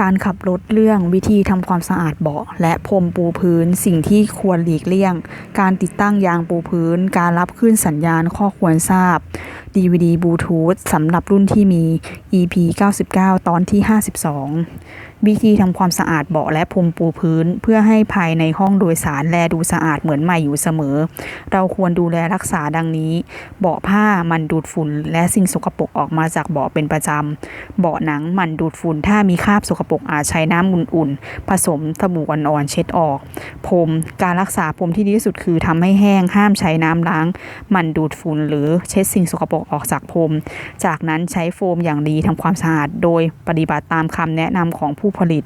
การขับรถเรื่องวิธีทำความสะอาดเบาะ และพรมปูพื้น สิ่งที่ควรหลีกเลี่ยง การติดตั้งยางปูพื้น การรับขึ้นสัญญาณข้อควรทราบ DVD บลูทูธสำหรับรุ่นที่มี EP 99 ตอนที่ 52 วิธีทำความสะอาดเบาะและพรมปูพื้น เพื่อให้ภายในห้องโดยสารแลดูสะอาดเหมือนใหม่อยู่เสมอ เราควรดูแลรักษาดังนี้ เบาะผ้ามันดูดฝุ่น และสิ่งสกปรกออกมาจากเบาะเป็นประจำ เบาะหนังมันดูดฝุ่น ถ้ามีคราบสกปรกอาจใช้น้ำอุ่นๆผสมสบู่อ่อนๆเช็ดออกพรมการรักษาพรมที่ดีที่สุดคือทำให้แห้งห้ามใช้น้ำล้าง มันดูดฝุ่นหรือเช็ดสิ่งสกปรกออกจากพรม จากนั้นใช้โฟมอย่างดีทำความสะอาด โดยปฏิบัติตามคำแนะนำของผู้ผลิต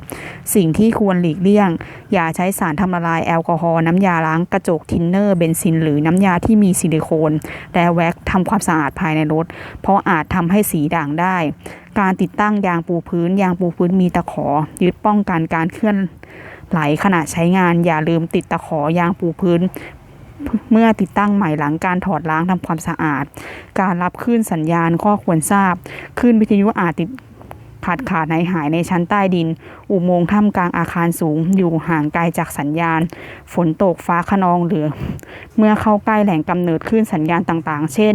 สิ่งที่ควรหลีกเลี่ยง อย่าใช้สารทำละลายแอลกอฮอล์น้ำยาล้างกระจกทินเนอร์เบนซิน หรือน้ำยาที่มีซิลิโคน และแว็กซ์ทำความสะอาดภายในรถ เพราะอาจทำให้สีด่างได้ การติดตั้งยางปูพื้น ยางปูพื้นมีตะขอ ยึดป้องกันการเคลื่อนไหลขณะใช้งานอย่าลืมติดตะขอยางปูพื้น เมื่อติดตั้งใหม่หลังการถอดล้างทำความสะอาด การรับคลื่นสัญญาณข้อควรทราบคลื่นวิทยุอาจติดขาดขาดหายหายในชั้นใต้ดิน อุโมงค์ท่ามกลางอาคารสูง อยู่ห่างไกลจากสัญญาณ ฝนตกฟ้าขนองหรือ เมื่อเข้าใกล้แหล่งกำเนิดคลื่นสัญญาณต่างๆ เช่น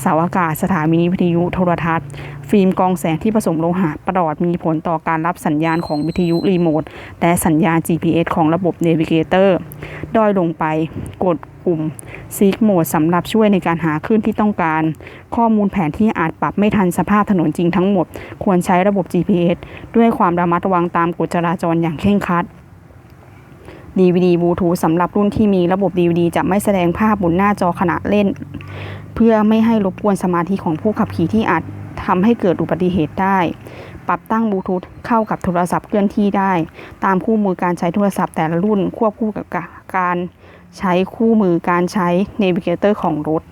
เสาอากาศสถานีวิทยุโทรทัศน์ ฟิล์มกองแสงที่ผสมโลหะประหลอดมีผลต่อการรับสัญญาณของวิทยุรีโมท และสัญญาณ GPS ของระบบเนวิเกเตอร์ ด้อยลงไป กดปุ่ม Seek Mode สำหรับช่วยในการหาคลื่นที่ต้องการ ข้อมูลแผนที่อาจปรับไม่ทันสภาพถนนจริงทั้งหมด ควรใช้ระบบ GPS ด้วยความระมัดระวังตามกฎจราจรอย่างเคร่งครัด DVD บลูทูธสำหรับรุ่นที่มีระบบ DVD จะไม่แสดงภาพบนหน้าจอขณะเล่น เพื่อไม่ให้รบกวนสมาธิของผู้ขับขี่ที่อาจทำให้เกิดอุบัติเหตุได้ ปรับตั้งบลูทูธเข้ากับโทรศัพท์เคลื่อนที่ได้ ตามคู่มือการใช้โทรศัพท์แต่ละรุ่น ควบคู่กับการใช้คู่มือการใช้เนวิเกเตอร์ของรถ